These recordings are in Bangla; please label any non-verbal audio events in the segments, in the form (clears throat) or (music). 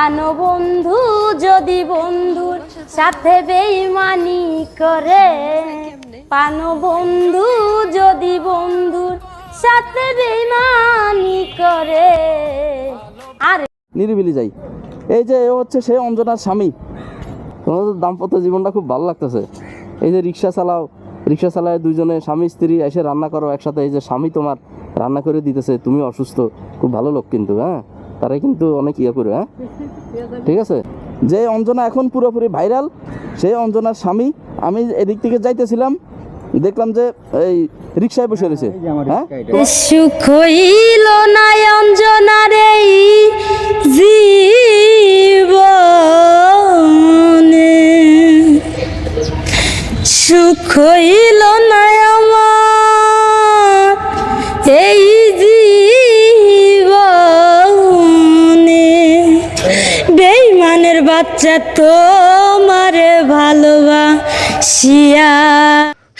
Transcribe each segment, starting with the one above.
আনো বন্ধু, যদি বন্ধুর সাথে বেইমানি করে। পানো বন্ধু, যদি বন্ধুর সাথে বেইমানি করে। আর। নিরিবিলি যাই। এই যে হচ্ছে সে অঞ্জনার স্বামী। তোমাদের দাম্পত্য জীবনটা খুব ভালো লাগতেছে। এই যে রিক্সা চালাও, রিক্সা চালায় দুইজনে, স্বামী, স্ত্রী, এসে রান্না করো একসাথে। এই যে স্বামী তোমার রান্না করে দিতেছে, তুমি অসুস্থ। খুব ভালো লোক কিন্তু হ্যাঁ? তারাই কিন্তু অনেক ইয়ে করে হ্যাঁ? ঠিক আছে? যে অঞ্জনা এখন পুরোপুরি ভাইরাল সেই অঞ্জনার স্বামী আমি এদিক থেকে যাইতেছিলাম দেখলাম যে এই রিক্সায় বসে রয়েছে হ্যাঁ? সুখ হইল না অঞ্জনার এই জীবনে। সুখ হইল বাচ্চা তোমার ভালোবাসিয়া।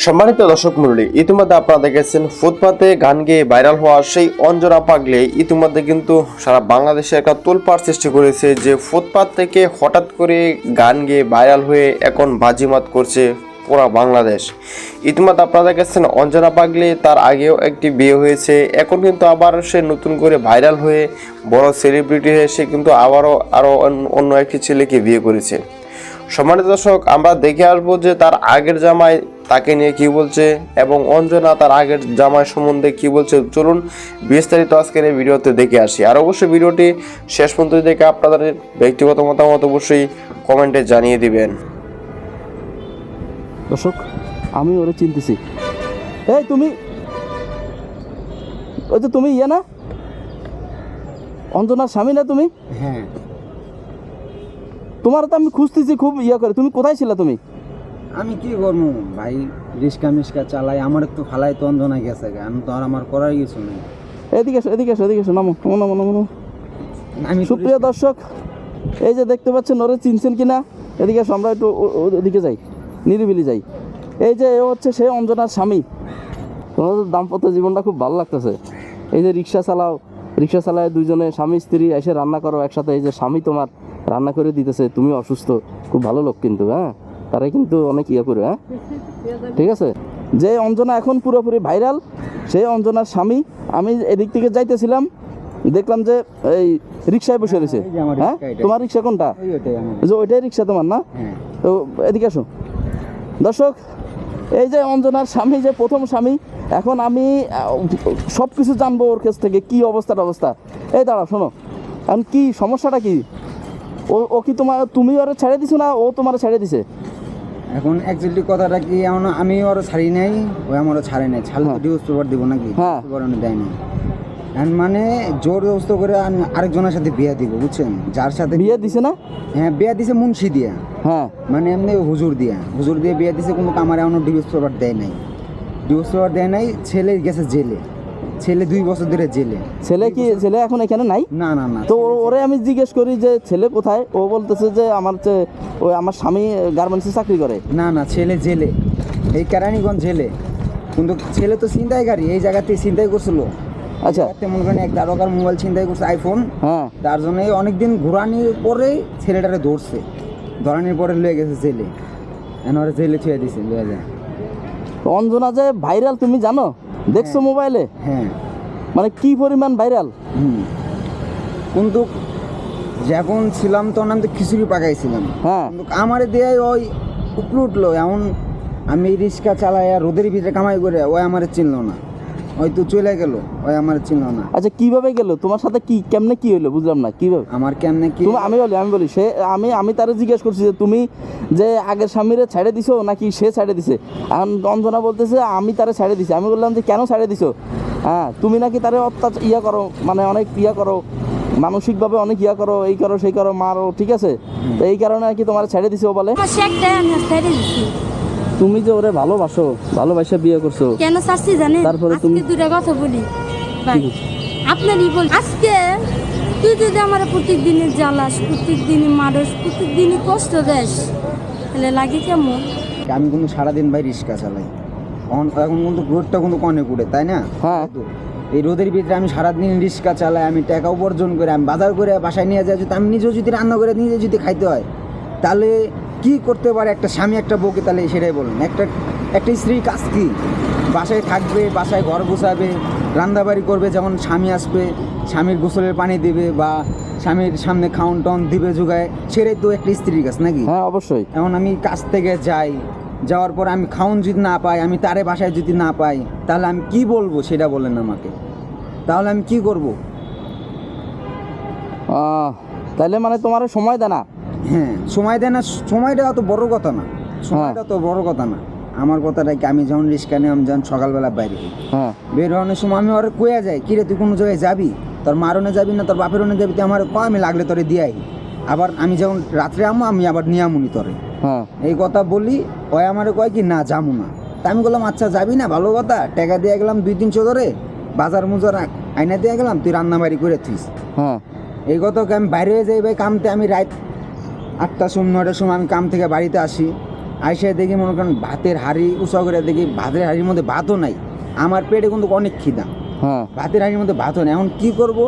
সম্মানিত দর্শক মন্ডলী ইতিমধ্যে আপনারা দেখেছেন ফুটপাতে গান গেয়ে ভাইরাল হওয়া সেই অঞ্জনা পাগলে ইতিমধ্যে কিন্তু সারা বাংলাদেশে একটা তোলপাড় সৃষ্টি করেছে যে ফুটপাত থেকে হঠাৎ করে গান গেয়ে ভাইরাল হয়ে এখন বাজিমাত করছে পুরা বাংলাদেশ। ইতিমধ্যে আপনারা দেখেছেন অঞ্জনা পাগলি তার আগেও একটি বিয়ে হয়েছে। এখন কিন্তু আবার সে নতুন করে ভাইরাল হয়ে বড় সেলিব্রিটি হয়ে সে কিন্তু আবারও আরও অন্য একটি ছেলেকে বিয়ে করেছে। সম্মানিত দর্শক, আমরা দেখে আসব যে তার আগের জামাই তাকে নিয়ে কি বলছে এবং অঞ্জনা তার আগের জামাই সম্বন্ধে কি বলছে। চলুন বিস্তারিত আজকের এই ভিডিওতে দেখে আসি। আর অবশ্যই ভিডিওটি শেষ পর্যন্ত দেখে আপনাদের ব্যক্তিগত মতামত অবশ্যই কমেন্টে জানিয়ে দিবেন। দর্শক আমি ওরে চিনতেছি। এই তুমি? ওই তো তুমি ইয়ে না? অঞ্জনার স্বামী না তুমি? হ্যাঁ। তোমার তো আমি খুঁজতেছি খুব ইয়ে করে। তুমি কোথায় ছিলা তুমি? আমি কি করব? ভাই রিস্কা মিস্কা চালাই আমার একটু ফালাই তন্দনা গেছে আমি তো আর আমার করার কিছু নেই। এদিকে এসো এদিকে এসো এদিকে এসো নামো নামো নামো নামো। আমি তো সুপ্রিয় দর্শক এই যে দেখতে পাচ্ছেন ওরে চিনছেন কিনা? এদিকে আমরা একটু ওদিকে যাই। নিরিবিলি যাই। এই যে এ হচ্ছে সে অঞ্জনার স্বামী। তোমাদের দাম্পত্য জীবনটা খুব ভালো লাগতেছে। এই যে রিক্সা চালাও রিক্সা চালায় দুইজনে স্বামী স্ত্রী এসে রান্না করো একসাথে। এই যে স্বামী তোমার রান্না করে দিতেছে তুমি অসুস্থ। খুব ভালো লোক কিন্তু হ্যাঁ? তারাই কিন্তু অনেক ইয়ে করে হ্যাঁ? ঠিক আছে? যে অঞ্জনা এখন পুরোপুরি ভাইরাল সেই অঞ্জনার স্বামী। আমি এদিক থেকে যাইতেছিলাম দেখলাম যে এই রিক্সায় বসে রয়েছে। হ্যাঁ? তোমার রিক্সা কোনটা? যে ওইটাই রিক্সা তোমার না? হ্যাঁ। তো এদিকে আসো। দর্শক এই যে অঞ্জনার স্বামী যে প্রথম স্বামী এখন আমি সব কিছু জানব ওর কাছ থেকে কি অবস্থাটা অবস্থা এই দাঁড়া শোনো। এখন কি সমস্যাটা কি? ও ও কি তোমার তুমি ওরা ছেড়ে দিছো না ও তোমার ছেড়ে দিছে? এখন অ্যাকচুয়ালি কথাটা কি এমন আমি ওর ছাড়ি নাই ও আমারও ছাড়ে নাই। ছাড়লে তো হ্যাঁ। ডিভোর্স পেপার দিব নাকি? হ্যাঁ। পেপার দেয় না মানে জোর জবস্ত করে আমি আরেকজনের সাথে বিয়ে দিব বুঝছেন? যার সাথে বিয়ে দিছে না? হ্যাঁ বিয়ে দিছে মুন্সি দিয়া। হ্যাঁ। মানে এমনি হুজুর দিয়া। হুজুর দিয়ে বিয়ে দিছে কিন্তু আমার এমন ডিভোর্স পেপার দেয় নাই। ডিভোর্স পেপার দেয় নাই ছেলে গেছে জেলে। ছেলে দুই বছর ধরে জেলে। ছেলে কি ছেলে এখন এখানে নাই? না না না তো ওরে আমি জিজ্ঞেস করি যে ছেলে কোথায়? ও বলতেছে যে আমার যে- ওই আমার স্বামী গার্মেন্টসে চাকরি করে। না না ছেলে জেলে। এই কেরানীগঞ্জ জেলে। কিন্তু ছেলে তো ছিনতাইকারী এই জায়গাতে ছিনতাই করছিল। আচ্ছা। এক দারোগার মোবাইল ছিনতাই করছে আইফোন হ্যাঁ। তার জন্য অনেকদিন ঘোরানির পরে ছেলেটারে ধরছে। ধরানির পরে লয়ে গেছে জেলে। জেলে ছুঁয়ে দিছে অঞ্জনা যে ভাইরাল তুমি জানো? দেখছ মোবাইলে? হ্যাঁ। মানে কি পরিমাণ ভাইরাল? হুম। কিন্তু যখন ছিলাম তখন আমি তো খিচুড়ি পাকাইছিলাম। হ্যাঁ। আমারে দেয় ওই উপরে উঠল এমন আমি রিক্সা চালাই আর রোদের ভিতরে কামাই করে ওই আমারে চিনলো না। ওই তো চলে গেল ওই আমার চিনলো না। আচ্ছা কীভাবে গেল? তোমার সাথে কি কেমনে কি হইল? বুঝলাম না কীভাবে? আমার কেমনে কি তুমি আমি বলি আমি বলি সে আমি আমি তারে জিজ্ঞেস করছি যে তুমি যে আগের স্বামীরে ছেড়ে দিছো নাকি সে ছেড়ে দিছে? এখন অঞ্জনা বলতেছে আমি তারে ছেড়ে দিছি। আমি বললাম যে কেন ছেড়ে দিছো? হ্যাঁ তুমি নাকি তারে অত্যাচার ইয়া করো মানে অনেক ইয়া করো মানসিকভাবে অনেক ইয়া করো এই করো সেই করো মারো ঠিক আছে? তো এই কারণে আর কি তোমার ছেড়ে দিছে ও বলে? তুমি যে ওরে ভালোবাসো ভালোবাসা বিয়ে করছ কেন চাচ্ছি জানেন? তারপরে আজকে তুমি- দুটা কথা বলি। ভাই? আপনারই বল আজকে তুই যদি আমার প্রত্যেক দিনে জ্বালাস প্রত্যেক দিনে মারস প্রত্যেক দিনে কষ্ট দেস তাহলে লাগে কেমন? আমি কিন্তু সারাদিন ভাই রিক্সা চালাই। এখন এখন কিন্তু রোডটা কিন্তু কনে কুড়ে তাই না? হ্যাঁ। এই রোদের ভিতরে আমি সারাদিন রিক্সা চালাই আমি টাকা উপার্জন করে আমি বাজার করে বাসায় নিয়ে যাই যদি আমি নিজেও যদি রান্না করে নিজে যদি খাইতে হয় তাহলে কি করতে পারে? একটা স্বামী একটা বউকে তাহলে সেটাই বলুন। একটা একটা স্ত্রীর কাজ কি? বাসায় থাকবে বাসায় ঘর গোছাবে রান্নাবাড়ি করবে যেমন স্বামী আসবে স্বামীর গোসলের পানি দেবে বা স্বামীর সামনে খাউন টাউন দিবে যোগায় সেটাই তো একটা স্ত্রীর কাজ নাকি? হ্যাঁ অবশ্যই। এখন আমি কাজ থেকে যাই যাওয়ার পর আমি খাউন যদি না পাই আমি তারে বাসায় যদি না পাই তাহলে আমি কি বলব সেটা বলেন আমাকে? তাহলে আমি কি করব? তাহলে মানে তোমার সময় দেয় না হ্যাঁ সময় দেয় না সময়টা অত বড় কথা না। সময়টা তো বড় কথা না। আমার কথাটা কি আমি যখন রিক্সা নিয়ে আমি যখন সকালবেলা বাইরে হ্যাঁ। বের হওয়ার সময় আমি ওরা কয়ে যাই কিরে তুই কোনো জায়গায় যাবি? তোর মারনে যাবি না তোর বাপের ওনে যাবি? তুই আমার কয় আমি লাগলে তোরে দিয়াই আবার আমি যখন রাত্রে আমো আমি আবার নিয়ে আমুনি তোরে। হ্যাঁ। এই কথা বলি ওই আমারে কয় কি না যাব না। তা আমি বললাম আচ্ছা যাবি না? ভালো কথা। টাকা দিয়ে গেলাম দুই তিনশো ধরে। বাজার মুজার আইনা দিয়ে গেলাম তুই রান্নাবাড়ি করে থুইস। হ্যাঁ। এই কথা আমি বাইরে হয়ে যাই ভাই কামতে আমি রাত আটটার সময় নয়টার সময় আমি কাম থেকে বাড়িতে আসি। আইসে দেখি মনে করেন ভাতের হাড়ি উঁচা করে দেখি ভাতের হাড়ির মধ্যে ভাতও নাই। আমার পেটে কিন্তু অনেক খিদা। হ্যাঁ। ভাতের হাড়ির মধ্যে ভাতও নেই। এখন কী করব?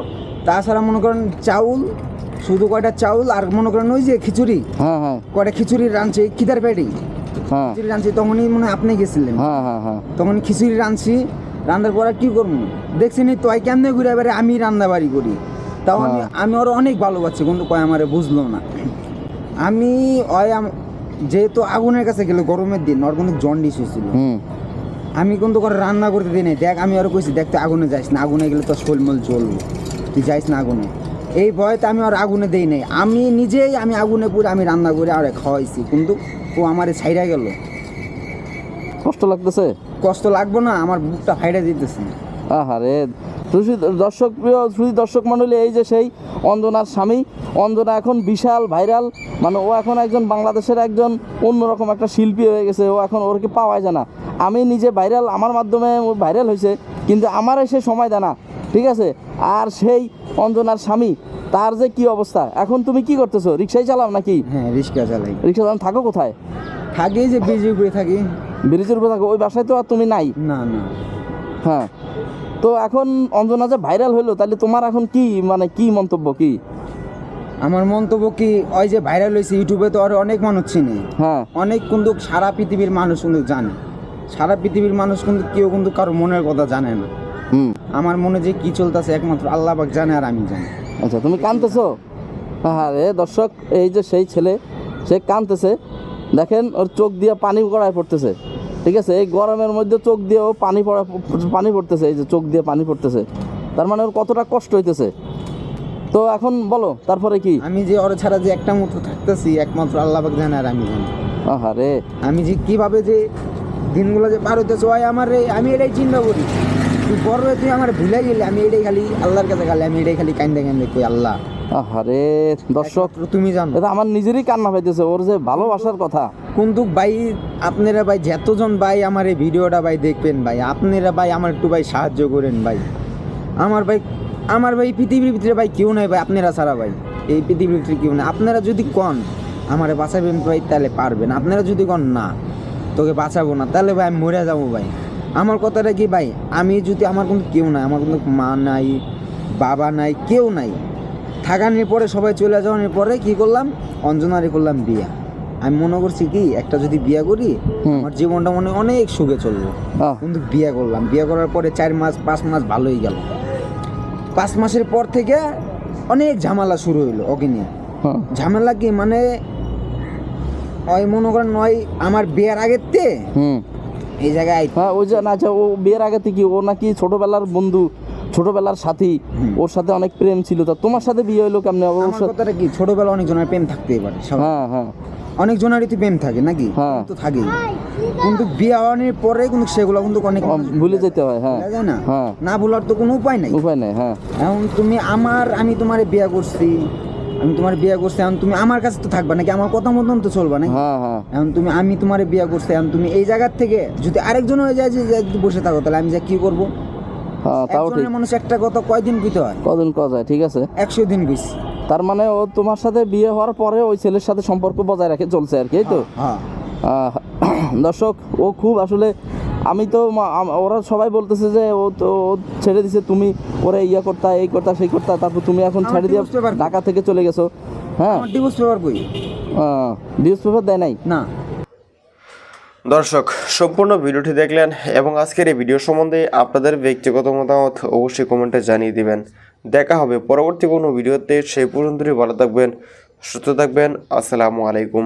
তাছাড়া মনে করেন চাউল শুধু কয়টা চাউল আর মনে করেন ওই যে খিচুড়ি। হ্যাঁ হ্যাঁ। কয়টা খিচুড়ি রাঁধছে খিদার পেটেই হ্যাঁ। খিচুড়ি রাঁধছি তখনই মনে হয় আপনি গেছিলেন। হ্যাঁ হ্যাঁ হ্যাঁ। তখন খিচুড়ি রাঁধছি রান্নার পর আর কি করব? দেখছি নি তোই কেমনে ঘুরে এবারে আমি রান্না বাড়ি করি। তাও আমি হ্যাঁ। আমি ওর অনেক ভালোবাসি কিন্তু কয় আমারে বুঝলো না। আমি ওই যেহেতু আগুনের কাছে গেল গরমের দিন ওর কিন্তু জন্ডিস হয়েছিল আমি কিন্তু করে রান্না করতে দিই নাই। দেখ আমি ওর কইছি দেখ তুই আগুনে যাইস না। আগুনে গেলে তো শোলমল চলবো তুই যাইস না আগুনে। এই ভয়তে আমি আর আগুনে দেই নাই। আমি নিজেই আমি আগুনে পুরে আমি রান্না করে আর খাওয়াইছি। কিন্তু ও আমারে ছাইরা গেল। কষ্ট লাগতেছে? কষ্ট লাগবো না আমার বুকটা ফাইটা দিতেছে। আহারে দর্শক প্রিয় দর্শক মণ্ডলী এই যে সেই অঞ্জনার স্বামী। অঞ্জনা এখন বিশাল ভাইরাল। মানে ও এখন একজন বাংলাদেশের একজন অন্যরকম একটা শিল্পী হয়ে গেছে। ও এখন ওরকে পাওয়াই যায় না। আমি নিজে ভাইরাল আমার মাধ্যমে ভাইরাল হয়েছে কিন্তু আমার সে সময় দেয় না। ঠিক আছে? আর সেই অঞ্জনার স্বামী তার যে কি অবস্থা? এখন তুমি কি করতেছো? রিক্সায় চালাও নাকি? হ্যাঁ রিক্সা চালাই। রিক্সা চালান থাকো কোথায়? থাকি যে বিজি উপরে থাকি। ব্রিজের উপরে থাকো ওই বাসায় তো আর তুমি নাই? না না। হ্যাঁ। তো এখন অঞ্জনা যে ভাইরাল হইল তাহলে তোমার এখন কি মানে কি মন্তব্য কি? আমার মন্তব্য কি ওই যে ভাইরাল হয়েছে ইউটিউবে তো আর অনেক মানুষ চিনে। হ্যাঁ। অনেক কিন্তু সারা পৃথিবীর মানুষ কিন্তু জানে। সারা পৃথিবীর মানুষ কিন্তু কেউ কিন্তু কারও মনের কথা জানে না। হুম। আমার মনে যে কি চলতেছে একমাত্র আল্লাহ পাক জানে আর আমি জানি। আচ্ছা তুমি কানতেছো? হ্যাঁ রে দর্শক এই যে সেই ছেলে সে কানতেছে। দেখেন ওর চোখ দিয়ে পানি গড়ায় পড়তেছে। ঠিক আছে? এই গরমের মধ্যে চোখ দিয়েও পানি পড়া পানি পড়তেছে এই যে চোখ দিয়ে পানি পড়তেছে। তার মানে ওর কতটা কষ্ট হইতেছে? তো এখন বলো তারপরে কি? আমি যে ওর ছাড়া যে একটা মতো থাকতেছি একমাত্র আল্লাহ পাক জানে আর আমি জানি। আহারে। আমি যে কীভাবে যে দিনগুলো যে পার হইতেছে ওই আমার এই- আমি এটাই চিন্তা করি। তুই বড় তুই আমার ভুলে গেলি আমি এটাই খালি আল্লাহর কাছে খালি আমি এটাই খালি কান্দে কান্দে কই আল্লাহ। আহারে দর্শক তুমি জানো। এটা আমার নিজেরই কান্না পাইতেছে ওর যে ভালোবাসার কথা। কিন্তু ভাই আপনারা ভাই যতজন ভাই আমার এই ভিডিওটা ভাই দেখবেন ভাই আপনারা ভাই আমার একটু ভাই সাহায্য করেন ভাই। আমার ভাই আমার ভাই পৃথিবীর ভিতরে ভাই কেউ নাই ভাই আপনারা ছাড়া ভাই। এই পৃথিবীর ভিতরে কেউ নাই। আপনারা যদি কন আমারে বাঁচাবেন ভাই তাহলে পারবেন। আপনারা যদি কন না তোকে বাঁচাবো না তাহলে ভাই আমি মরে যাব ভাই। আমার কথাটা কি ভাই? আমি যদি আমার কিন্তু কেউ নাই আমার কিন্তু মা নাই বাবা নাই কেউ নাই। থাকানোর পরে সবাই চলে যাওয়ার পরে কি করলাম? অঞ্জনারে করলাম বিয়া। আমি মনে করছি কি একটা যদি বিয়া করি আমার জীবনটা মনে অনেক সুখে চলবে। আহ, কিন্তু বিয়ে করলাম। বিয়ে করার পরে চার মাস পাঁচ মাস ভালোই গেল। পাঁচ মাসের পর থেকে অনেক ঝামেলা শুরু হইল ওকে নিয়ে। ঝামেলা কি মানে ওই মনে করেন নয় আমার বিয়ের আগের তে এই জায়গায়। হ্যাঁ ওই যে না আচ্ছা ও বিয়ের আগে থেকে ও নাকি ছোটবেলার বন্ধু? ছোটবেলার সাথী ওর সাথে অনেক প্রেম ছিল। তা তোমার সাথে বিয়ে হইল কেমনে? আমার কথাটা কি? ছোটবেলা অনেক জনের প্রেম থাকতেই পারে হ্যাঁ হ্যাঁ। অনেক জনেরই তো প্রেম থাকে নাকি? হ্যাঁ। তো থাকেই। কিন্তু বিয়ে হওয়ার পরে কিন্তু সেগুলো কিন্তু অনেক ভুলে যেতে হয় হ্যাঁ। না। হ্যাঁ। না ভুলার তো কোনো উপায় নাই। উপায় নেই হ্যাঁ। এখন তুমি আমার আমি তোমারে বিয়ে করছি আমি তোমার বিয়ে করছি এখন তুমি আমার কাছে তো থাকবা নাকি আমার কথা মতন তো চলবা নাকি? হ্যাঁ হ্যাঁ। এখন তুমি আমি তোমার বিয়ে করছি এখন তুমি এই জায়গার থেকে যদি আরেকজন হয়ে যায় যে বসে থাকো তাহলে আমি যা কি করব? তাও ঠিক। মানুষ একটা কথা কয়দিন কইতে হয়? কদিন করা যায় ঠিক আছে। একশো দিন কইছি। তার মানে ও তোমার সাথে বিয়ে হওয়ার পরে ওই ছেলের সাথে সম্পর্ক বজায় রেখে চলছে আর কি তো? হ্যাঁ (clears throat) দর্শক ও খুব আসলে আমি তো ওরা সবাই বলতেছে যে ও তো ছেড়ে দিছে তুমি ওরে ইয়া করতা এই করতা সেই করতা তারপর তুমি এখন ছেড়ে দিয়ে ঢাকা থেকে চলে গেছো। হ্যাঁ? ডিভোর্স পেপার কই? নিউজ পেপার দেয় নাই? না। দর্শক, সম্পূর্ণ ভিডিওটি দেখলেন এবং আজকের এই ভিডিও সম্বন্ধে আপনাদের ব্যক্তিগত মতামত অবশ্যই কমেন্টে জানিয়ে দিবেন। দেখা হবে পরবর্তী কোনো ভিডিওতে, সেই পর্যন্তই ভালো থাকবেন, সুস্থ থাকবেন। আসসালামু আলাইকুম।